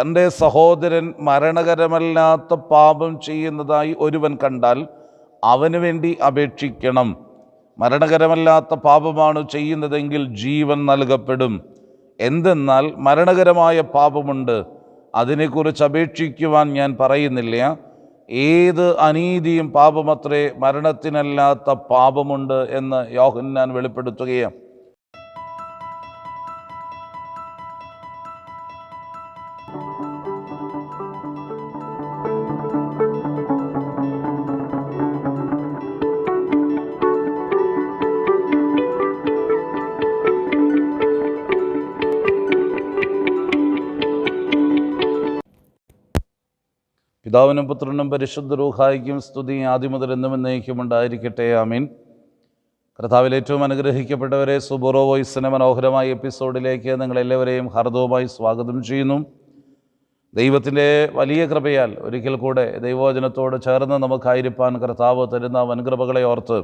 തന്റെ സഹോദരൻ മരണകരമല്ലാത്ത പാപം ചെയ്യുന്നതായി ഒരുവൻ കണ്ടാൽ അവന് വേണ്ടി അപേക്ഷിക്കണം. മരണകരമല്ലാത്ത പാപമാണ് ചെയ്യുന്നതെങ്കിൽ ജീവൻ നൽകപ്പെടും. എന്തെന്നാൽ മരണകരമായ പാപമുണ്ട്. അതിനെക്കുറിച്ച് അപേക്ഷിക്കുവാൻ ഞാൻ പറയുന്നില്ല. ഏത് അനീതിയും പാപമത്രേ മരണത്തിനല്ലാത്ത പാപമുണ്ട് എന്ന് യോഹന്നാൻ വെളിപ്പെടുത്തുകയാണ്. പിതാവിനും പുത്രനും പരിശുദ്ധ റൂഹായിക്കും സ്തുതി ആദ്യം മുതൽ എന്നും എന്നേക്കും ഉണ്ടായിരിക്കട്ടെ. ആമീൻ. കർത്താവിൽ ഏറ്റവും അനുഗ്രഹിക്കപ്പെട്ടവരെ സുബോറോ വോയിസിന്റെ മനോഹരമായ എപ്പിസോഡിലേക്ക് നിങ്ങളെല്ലാവരെയും ഹർദവുമായി സ്വാഗതം ചെയ്യുന്നു. ദൈവത്തിന്റെ വലിയ കൃപയാൽ ഒരിക്കൽ കൂടെ ദൈവവചനത്തോട് ചേർന്ന് നമുക്കായിരിക്കാൻ കർത്താവ് തരുന്ന വൻകൃപകളെ ഓർത്ത്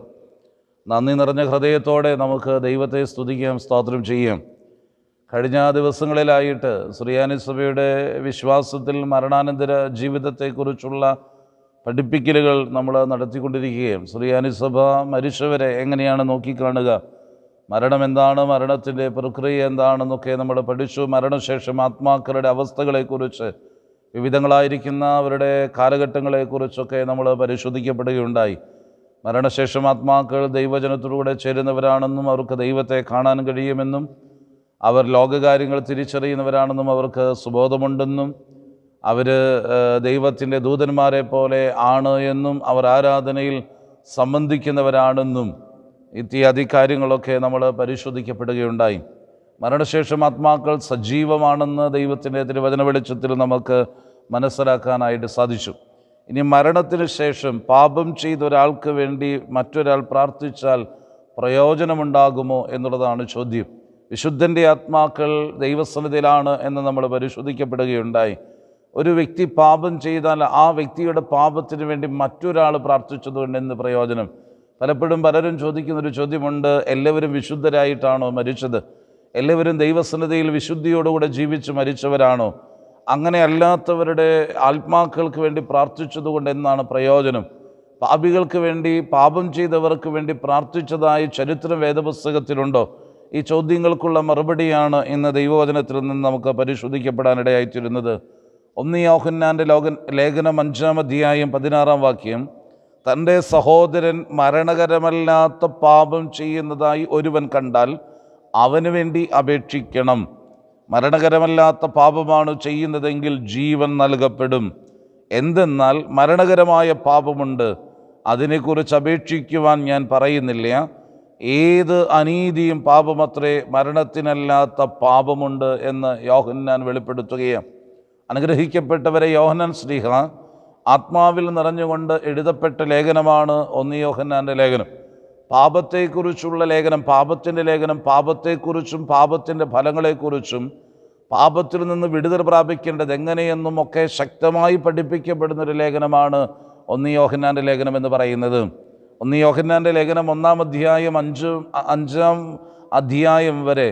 നന്ദി നിറഞ്ഞ ഹൃദയത്തോടെ നമുക്ക് ദൈവത്തെ സ്തുതിക്കാം സ്തോത്രം ചെയ്യാം. കഴിഞ്ഞ ദിവസങ്ങളിലായിട്ട് സുറിയാനി സഭയുടെ വിശ്വാസത്തിൽ മരണാനന്തര ജീവിതത്തെക്കുറിച്ചുള്ള പഠിപ്പിക്കലുകൾ നമ്മൾ നടത്തിക്കൊണ്ടിരിക്കുകയും സുറിയാനി സഭ മരിച്ചവരെ എങ്ങനെയാണ് നോക്കിക്കാണുക? മരണം എന്താണ്? മരണത്തിന്റെ പ്രക്രിയ എന്താണെന്നൊക്കെ നമ്മൾ പഠിച്ചു. മരണശേഷം ആത്മാക്കളുടെ അവസ്ഥകളെക്കുറിച്ച് വിവിധങ്ങളായിരിക്കുന്ന അവരുടെ കാലഘട്ടങ്ങളെക്കുറിച്ചൊക്കെ നമ്മൾ പരിശോധിക്കപ്പെടുകയുണ്ടായി. മരണശേഷം ആത്മാക്കൾ ദൈവജനത്തിലൂടെ ചേരുന്നവരാണെന്നും അവർക്ക് ദൈവത്തെ കാണാൻ കഴിയുമെന്നും അവർ ലോകകാര്യങ്ങൾ തിരിച്ചറിയുന്നവരാണെന്നും അവർക്ക് സുബോധമുണ്ടെന്നും അവർ ദൈവത്തിന്റെ ദൂതന്മാരെ പോലെ ആണ് എന്നും അവർ ആരാധനയിൽ സംബന്ധിക്കുന്നവരാണെന്നും ഇത്യാദി കാര്യങ്ങളൊക്കെ നമ്മൾ പരിശോധിക്കപ്പെടുകയുണ്ടായി. മരണശേഷം ആത്മാക്കൾ സജീവമാണെന്ന് ദൈവത്തിന്റെ തിരുവചന വെളിച്ചത്തിൽ നമുക്ക് മനസ്സിലാക്കാനായിട്ട് സാധിച്ചു. ഇനി മരണത്തിന് ശേഷം പാപം ചെയ്ത ഒരാൾക്ക് വേണ്ടി മറ്റൊരാൾ പ്രാർത്ഥിച്ചാൽ പ്രയോജനമുണ്ടാകുമോ എന്നുള്ളതാണ് ചോദ്യം. വിശുദ്ധന്റെ ആത്മാക്കൾ ദൈവസന്നിധിയിലാണ് എന്ന് നമ്മൾ പരിശോധിക്കപ്പെടുകയുണ്ടായി. ഒരു വ്യക്തി പാപം ചെയ്താൽ ആ വ്യക്തിയുടെ പാപത്തിന് വേണ്ടി മറ്റൊരാൾ പ്രാർത്ഥിച്ചതുകൊണ്ട് എന്ത് പ്രയോജനം? പലപ്പോഴും പലരും ചോദിക്കുന്നൊരു ചോദ്യമുണ്ട് എല്ലാവരും വിശുദ്ധരായിട്ടാണോ മരിച്ചത്? എല്ലാവരും ദൈവസന്നിധിയിൽ വിശുദ്ധിയോടുകൂടെ ജീവിച്ച് മരിച്ചവരാണോ? അങ്ങനെ അല്ലാത്തവരുടെ ആത്മാക്കൾക്ക് വേണ്ടി പ്രാർത്ഥിച്ചതുകൊണ്ട് എന്നാണ് പ്രയോജനം? പാപികൾക്ക് വേണ്ടി പാപം ചെയ്തവർക്ക് വേണ്ടി പ്രാർത്ഥിച്ചതായി ചരിത്രം വേദപുസ്തകത്തിലുണ്ടോ? ഈ ചോദ്യങ്ങൾക്കുള്ള മറുപടിയാണ് ഇന്ന് ദൈവവചനത്തിൽ നിന്ന് നമുക്ക് പരിശോധിക്കപ്പെടാനിടയായിത്തീരുന്നത് ഒന്നി യോഹന്നാന്റെ ലോകൻ ലേഖനം അഞ്ചാം അധ്യായം പതിനാറാം വാക്യം തന്റെ സഹോദരൻ മരണകരമല്ലാത്ത പാപം ചെയ്യുന്നതായി ഒരുവൻ കണ്ടാൽ അവന് വേണ്ടി അപേക്ഷിക്കണം. മരണകരമല്ലാത്ത പാപമാണ് ചെയ്യുന്നതെങ്കിൽ ജീവൻ നൽകപ്പെടും. എന്തെന്നാൽ മരണകരമായ പാപമുണ്ട്. അതിനെക്കുറിച്ച് അപേക്ഷിക്കുവാൻ ഞാൻ പറയുന്നില്ല. ഏത് അനീതിയും പാപമത്രേ മരണത്തിനല്ലാത്ത പാപമുണ്ട് എന്ന് യോഹന്നാൻ വെളിപ്പെടുത്തുകയാണ് അനുഗ്രഹിക്കപ്പെട്ടവരെ യോഹന്നാൻ ശ്രീഹ ആത്മാവിൽ നിറഞ്ഞുകൊണ്ട് എഴുതപ്പെട്ട ലേഖനമാണ് ഒന്ന് യോഹന്നാന്റെ ലേഖനം. പാപത്തെക്കുറിച്ചുള്ള ലേഖനം പാപത്തിന്റെ ലേഖനം പാപത്തെക്കുറിച്ചും പാപത്തിന്റെ ഫലങ്ങളെക്കുറിച്ചും പാപത്തിൽ നിന്ന് വിടുതൽ പ്രാപിക്കേണ്ടത് എങ്ങനെയെന്നും ഒക്കെ ശക്തമായി പഠിപ്പിക്കപ്പെടുന്നൊരു ലേഖനമാണ് ഒന്ന് യോഹന്നാന്റെ ലേഖനം എന്ന് പറയുന്നത്. ഒന്ന് യോഹന്നാന്റെ ലേഖനം ഒന്നാം അധ്യായം അഞ്ച് അഞ്ചാം അധ്യായം വരെ.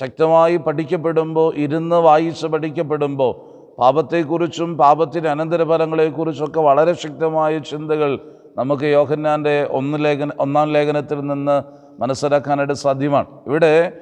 ശക്തമായി പഠിക്കപ്പെടുമ്പോൾ ഇരുന്ന് വായിച്ച് പഠിക്കപ്പെടുമ്പോൾ പാപത്തെക്കുറിച്ചും പാപത്തിന്റെ അനന്തരഫലങ്ങളെക്കുറിച്ചൊക്കെ വളരെ ശക്തമായ ചിന്തകൾ നമുക്ക് യോഹന്നാന്റെ ഒന്ന് ലേഖന ഒന്നാം ലേഖനത്തിൽ നിന്ന് മനസ്സിലാക്കാനായിട്ട് സാധ്യമാണ്. ഇവിടെ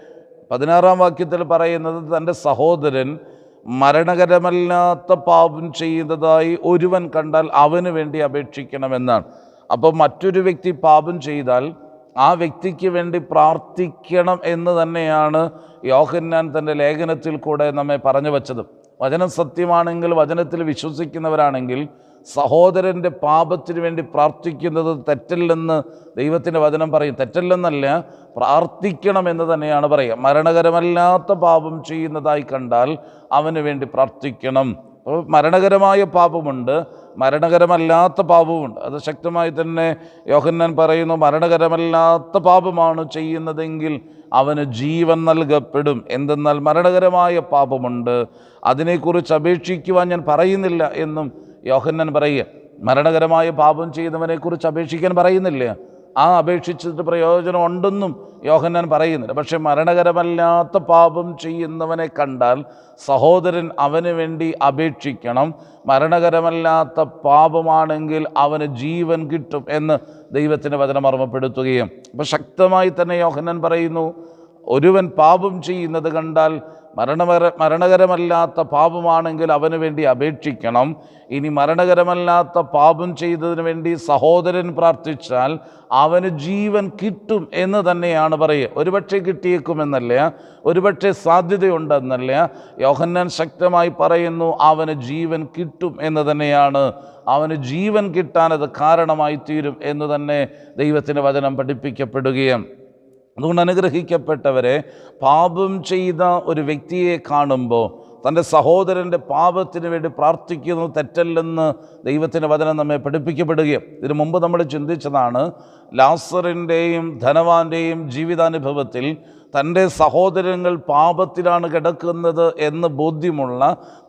പതിനാറാം വാക്യത്തിൽ പറയുന്നത് തന്റെ സഹോദരൻ മരണകരമല്ലാത്ത പാപം ചെയ്യുന്നതായി ഒരുവൻ കണ്ടാൽ അവന് വേണ്ടി അപേക്ഷിക്കണമെന്നാണ്. അപ്പോൾ മറ്റൊരു വ്യക്തി പാപം ചെയ്താൽ ആ വ്യക്തിക്ക് വേണ്ടി പ്രാർത്ഥിക്കണം എന്ന് തന്നെയാണ് യോഹന്നാൻ തന്റെ ലേഖനത്തിൽ കൂടെ നമ്മെ പറഞ്ഞു വച്ചത്. വചനം സത്യമാണെങ്കിൽ വചനത്തിൽ വിശ്വസിക്കുന്നവരാണെങ്കിൽ സഹോദരന്റെ പാപത്തിന് വേണ്ടി പ്രാർത്ഥിക്കുന്നത് തെറ്റല്ലെന്ന് ദൈവത്തിന്റെ വചനം പറയും. തെറ്റല്ലെന്നല്ല പ്രാർത്ഥിക്കണം എന്ന് തന്നെയാണ് പറയുക. മരണകരമല്ലാത്ത പാപം ചെയ്യുന്നതായി കണ്ടാൽ അവന് വേണ്ടി പ്രാർത്ഥിക്കണം. മരണകരമായ പാപമുണ്ട്. മരണകരമല്ലാത്ത പാപമുണ്ട് അത് ശക്തമായി തന്നെ യോഹന്നാൻ പറയുന്നു മരണകരമല്ലാത്ത പാപമാണ് ചെയ്യുന്നതെങ്കിൽ അവന് ജീവൻ നൽകപ്പെടും. എന്തെന്നാൽ മരണകരമായ പാപമുണ്ട്. അതിനെക്കുറിച്ച് അപേക്ഷിക്കുവാൻ ഞാൻ പറയുന്നില്ല എന്നും യോഹന്നാൻ പറയുക. മരണകരമായ പാപം ചെയ്യുന്നവനെക്കുറിച്ച് അപേക്ഷിക്കാൻ പറയുന്നില്ല. ആ അപേക്ഷിച്ചിട്ട് പ്രയോജനം ഉണ്ടെന്നും യോഹന്നാൻ പറയുന്നില്ല പക്ഷെ മരണകരമല്ലാത്ത പാപം ചെയ്യുന്നവനെ കണ്ടാൽ സഹോദരൻ അവന് വേണ്ടി അപേക്ഷിക്കണം. മരണകരമല്ലാത്ത പാപമാണെങ്കിൽ അവന് ജീവൻ കിട്ടും എന്ന് ദൈവത്തിന്റെ വചനം ഓർമ്മപ്പെടുത്തുകയും. അപ്പോൾ ശക്തമായി തന്നെ യോഹന്നാൻ പറയുന്നു ഒരുവൻ പാപം ചെയ്യുന്നത് കണ്ടാൽ മരണമര മരണകരമല്ലാത്ത പാപമാണെങ്കിൽ അവന് വേണ്ടി അപേക്ഷിക്കണം. ഇനി മരണകരമല്ലാത്ത പാപം ചെയ്തതിന് വേണ്ടി സഹോദരൻ പ്രാർത്ഥിച്ചാൽ അവന് ജീവൻ കിട്ടും എന്ന് തന്നെയാണ് പറയുക. ഒരുപക്ഷെ കിട്ടിയേക്കുമെന്നല്ല ഒരുപക്ഷെ സാധ്യതയുണ്ടെന്നല്ല. യോഹന്നാൻ ശക്തമായി പറയുന്നു അവന് ജീവൻ കിട്ടും എന്ന് തന്നെയാണ്. അവന് ജീവൻ കിട്ടാനത് കാരണമായി തീരും എന്ന് തന്നെ ദൈവത്തിന്റെ വചനം പഠിപ്പിക്കപ്പെടുകയും അതുകൊണ്ട് അനുഗ്രഹിക്കപ്പെട്ടവരെ പാപം ചെയ്ത ഒരു വ്യക്തിയെ കാണുമ്പോൾ തന്റെ സഹോദരന്റെ പാപത്തിന് വേണ്ടി പ്രാർത്ഥിക്കുന്നത് തെറ്റല്ലെന്ന് ദൈവത്തിന്റെ വചനം നമ്മെ പഠിപ്പിക്കപ്പെടുകയും. ഇതിനു മുമ്പ് നമ്മൾ ചിന്തിച്ചതാണ് ലാസറിന്റെയും ധനവാന്റെയും ജീവിതാനുഭവത്തിൽ തന്റെ സഹോദരങ്ങൾ പാപത്തിലാണ് കിടക്കുന്നത് എന്ന് ബോധ്യമുള്ള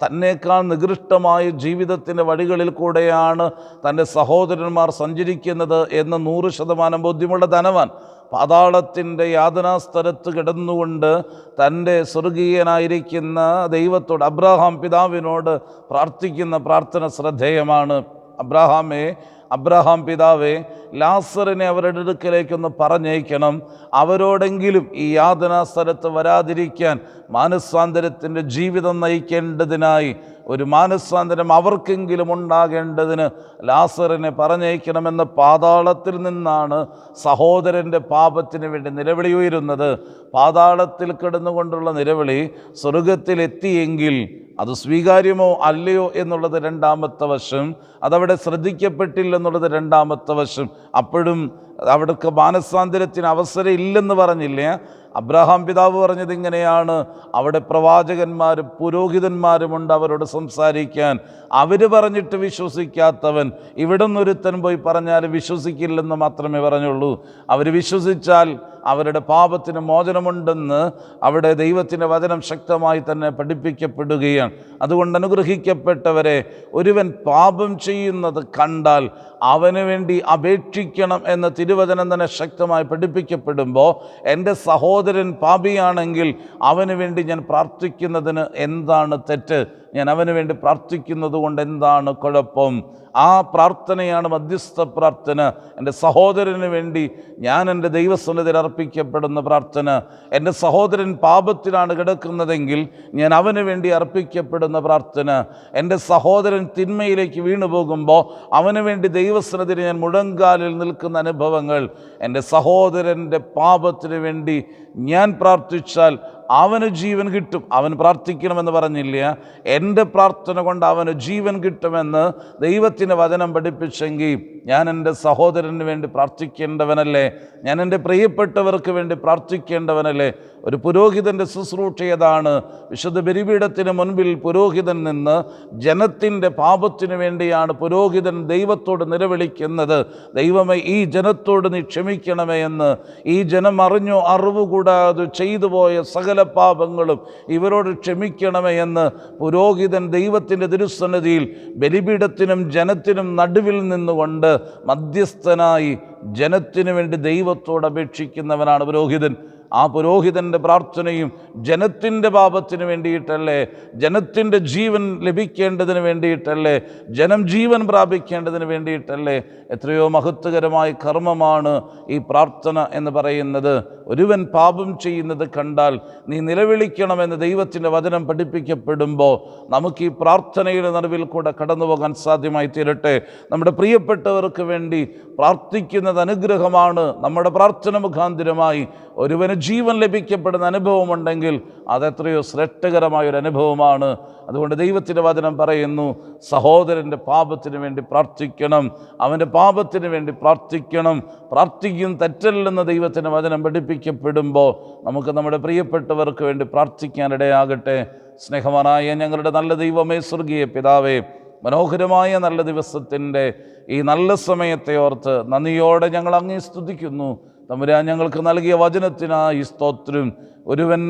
തന്നേക്കാൾ നികൃഷ്ടമായ ജീവിതത്തിന്റെ വഴികളിൽ കൂടെയാണ് തന്റെ സഹോദരന്മാർ സഞ്ചരിക്കുന്നത് എന്ന് നൂറ് ശതമാനം ബോധ്യമുള്ള ധനവാൻ പാതാളത്തിന്റെ യാതനാസ്ഥലത്ത് കിടന്നുകൊണ്ട് തന്റെ സ്വർഗീയനായിരിക്കുന്ന ദൈവത്തോട് അബ്രഹാം പിതാവിനോട് പ്രാർത്ഥിക്കുന്ന പ്രാർത്ഥന ശ്രദ്ധേയമാണ്. അബ്രഹാമേ അബ്രഹാം പിതാവേ ലാസറിനെ അവരുടെ അടുക്കലേക്കൊന്ന് പറഞ്ഞയക്കണം. അവരോടെങ്കിലും ഈ യാതനാ സ്ഥലത്ത് വരാതിരിക്കാൻ മാനസാന്തരത്തിന്റെ ജീവിതം നയിക്കേണ്ടതിനായി ഒരു മാനസാന്തരം അവർക്കെങ്കിലും ഉണ്ടാകേണ്ടതിന് ലാസറിനെ പറഞ്ഞയക്കണമെന്ന പാതാളത്തിൽ നിന്നാണ് സഹോദരന്റെ പാപത്തിന് വേണ്ടി നിലവിളി ഉയരുന്നത്. പാതാളത്തിൽ കിടന്നുകൊണ്ടുള്ള നിലവിളി സ്വർഗത്തിലെത്തിയെങ്കിൽ അത് സ്വീകാര്യമോ അല്ലയോ എന്നുള്ളത് രണ്ടാമത്തെ വശം. അതവിടെ ശ്രദ്ധിക്കപ്പെട്ടില്ല എന്നുള്ളത് രണ്ടാമത്തെ വശം. അപ്പോഴും അവിടേക്ക് മാനസാന്തരത്തിന് അവസരം ഇല്ലെന്ന് പറഞ്ഞില്ലേ? അബ്രഹാം പിതാവ് പറഞ്ഞത് ഇങ്ങനെയാണ്. അവിടെ പ്രവാചകന്മാരും പുരോഹിതന്മാരുമുണ്ട് അവരോട് സംസാരിക്കാൻ. അവർ പറഞ്ഞിട്ട് വിശ്വസിക്കാത്തവൻ. ഇവിടെ നിന്നൊരുത്തൻ പോയി പറഞ്ഞാൽ വിശ്വസിക്കില്ലെന്ന് മാത്രമേ പറഞ്ഞുള്ളൂ. അവർ വിശ്വസിച്ചാൽ അവരുടെ പാപത്തിന് മോചനമുണ്ടെന്ന് അവിടെ ദൈവത്തിന്റെ വചനം ശക്തമായി തന്നെ പഠിപ്പിക്കപ്പെടുകയാണ്. അതുകൊണ്ട് അനുഗ്രഹിക്കപ്പെട്ടവരെ ഒരുവൻ പാപം ചെയ്യുന്നത് കണ്ടാൽ അവന് വേണ്ടി അപേക്ഷിക്കണം എന്ന തിരുവചനം തന്നെ ശക്തമായി പഠിപ്പിക്കപ്പെടുമ്പോൾ എന്റെ സഹോദരൻ പാപിയാണെങ്കിൽ അവന് വേണ്ടി ഞാൻ പ്രാർത്ഥിക്കുന്നതിന് എന്താണ് തെറ്റ്? ഞാൻ അവന് വേണ്ടി പ്രാർത്ഥിക്കുന്നത് കൊണ്ട് എന്താണ് കുഴപ്പം? ആ പ്രാർത്ഥനയാണ് മധ്യസ്ഥ പ്രാർത്ഥന. എന്റെ സഹോദരന് വേണ്ടി ഞാൻ എന്റെ ദൈവസന്നിധിയിൽ അർപ്പിക്കപ്പെടുന്ന പ്രാർത്ഥന. എന്റെ സഹോദരൻ പാപത്തിലാണ് കിടക്കുന്നതെങ്കിൽ ഞാൻ അവന് വേണ്ടി അർപ്പിക്കപ്പെടുന്ന പ്രാർത്ഥന. എന്റെ സഹോദരൻ തിന്മയിലേക്ക് വീണു പോകുമ്പോൾ അവന് വേണ്ടി ദൈവസന്നിധിയിൽ ഞാൻ മുഴങ്കാലിൽ നിൽക്കുന്ന അനുഭവങ്ങൾ. എന്റെ സഹോദരന്റെ പാപത്തിന് വേണ്ടി ഞാൻ പ്രാർത്ഥിച്ചാൽ അവന് ജീവൻ കിട്ടും. അവൻ പ്രാർത്ഥിക്കണമെന്ന് പറഞ്ഞില്ല. എന്റെ പ്രാർത്ഥന കൊണ്ട് അവന് ജീവൻ കിട്ടുമെന്ന് ദൈവത്തിന്റെ വചനം പഠിപ്പിച്ചെങ്കിൽ ഞാൻ എന്റെ സഹോദരന് വേണ്ടി പ്രാർത്ഥിക്കേണ്ടവനല്ലേ? ഞാൻ എന്റെ പ്രിയപ്പെട്ടവർക്ക് വേണ്ടി പ്രാർത്ഥിക്കേണ്ടവനല്ലേ? ഒരു പുരോഹിതന്റെ ശുശ്രൂഷയതാണ് വിശുദ്ധ ബലിപീഠത്തിന് മുൻപിൽ പുരോഹിതൻ നിന്ന് ജനത്തിന്റെ പാപത്തിനു വേണ്ടിയാണ് പുരോഹിതൻ ദൈവത്തോട് നിലവിളിക്കുന്നത്. ദൈവമേ ഈ ജനത്തോട് നീ ക്ഷമിക്കണമേ എന്ന്. ഈ ജനം അറിഞ്ഞോ അറിവ് കൂടാതെ ചെയ്തു പോയ സകല പാപങ്ങളും ഇവരോട് ക്ഷമിക്കണമേ എന്ന് പുരോഹിതൻ ദൈവത്തിന്റെ തിരുസന്നിധിയിൽ ബലിപീഠത്തിനും ജനത്തിനും നടുവിൽ നിന്നുകൊണ്ട് മധ്യസ്ഥനായി ജനത്തിനു വേണ്ടി ദൈവത്തോട് അപേക്ഷിക്കുന്നവനാണ് പുരോഹിതൻ. ആ പുരോഹിതന്റെ പ്രാർത്ഥനയും ജനത്തിന്റെ പാപത്തിന് വേണ്ടിയിട്ടല്ലേ? ജനത്തിന്റെ ജീവൻ ലഭിക്കേണ്ടതിന് വേണ്ടിയിട്ടല്ലേ? ജനം ജീവൻ പ്രാപിക്കേണ്ടതിന് വേണ്ടിയിട്ടല്ലേ? എത്രയോ മഹത്വകരമായ കർമ്മമാണ് ഈ പ്രാർത്ഥന എന്ന് പറയുന്നത്. ഒരുവൻ പാപം ചെയ്യുന്നത് കണ്ടാൽ നീ നിലവിളിക്കണമെന്ന് ദൈവത്തിന്റെ വചനം പഠിപ്പിക്കപ്പെടുമ്പോൾ നമുക്ക് ഈ പ്രാർത്ഥനയുടെ നടുവിൽ കൂടെ കടന്നു പോകാൻ സാധ്യമായി തീരട്ടെ. നമ്മുടെ പ്രിയപ്പെട്ടവർക്ക് വേണ്ടി പ്രാർത്ഥിക്കുന്നത് അനുഗ്രഹമാണ് നമ്മുടെ പ്രാർത്ഥന മുഖാന്തിരമായി ഒരുവന് ജീവൻ ലഭിക്കപ്പെടുന്ന അനുഭവമുണ്ടെങ്കിൽ അതെത്രയോ ശ്രേഷ്ഠകരമായ ഒരു അനുഭവമാണ്. അതുകൊണ്ട് ദൈവത്തിന്റെ വചനം പറയുന്നു സഹോദരന്റെ പാപത്തിന് വേണ്ടി പ്രാർത്ഥിക്കണം അവന്റെ പാപത്തിന് വേണ്ടി പ്രാർത്ഥിക്കണം. പ്രാർത്ഥിക്കും തെറ്റല്ലെന്ന് ദൈവത്തിന്റെ വചനം പഠിപ്പിക്കപ്പെടുമ്പോൾ നമുക്ക് നമ്മുടെ പ്രിയപ്പെട്ടവർക്ക് വേണ്ടി പ്രാർത്ഥിക്കാനിടയാകട്ടെ സ്നേഹവാനായ ഞങ്ങളുടെ നല്ല ദൈവമേ സ്വർഗീയ പിതാവേ മനോഹരമായ നല്ല ദിവസത്തിന്റെ ഈ നല്ല സമയത്തെ ഓർത്ത് നന്ദിയോടെ ഞങ്ങൾ അങ്ങേ സ്തുതിക്കുന്നു. തമ്പുരാൻ ഞങ്ങൾക്ക് നൽകിയ വചനത്തിനായി സ്തോത്രം. ഒരുവൻ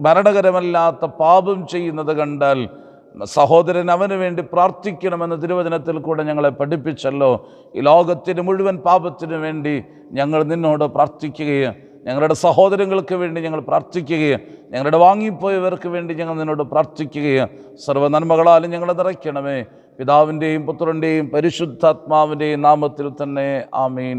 മരണകരമല്ലാത്ത പാപം ചെയ്യുന്നത് കണ്ടാൽ സഹോദരൻ അവന് വേണ്ടി പ്രാർത്ഥിക്കണമെന്ന് തിരുവചനത്തിൽ കൂടെ ഞങ്ങളെ പഠിപ്പിച്ചല്ലോ. ഈ ലോകത്തിന് മുഴുവൻ പാപത്തിനു വേണ്ടി ഞങ്ങൾ നിന്നോട് പ്രാർത്ഥിക്കുകയും ഞങ്ങളുടെ സഹോദരങ്ങൾക്ക് വേണ്ടി ഞങ്ങൾ പ്രാർത്ഥിക്കുകയും ഞങ്ങളുടെ വാങ്ങിപ്പോയവർക്ക് വേണ്ടി ഞങ്ങൾ നിന്നോട് പ്രാർത്ഥിക്കുകയും സർവ നന്മകളാലും ഞങ്ങളെ നിറയ്ക്കണമേ. പിതാവിന്റെയും പുത്രന്റെയും പരിശുദ്ധാത്മാവിന്റെയും നാമത്തിൽ തന്നെ ആമീൻ.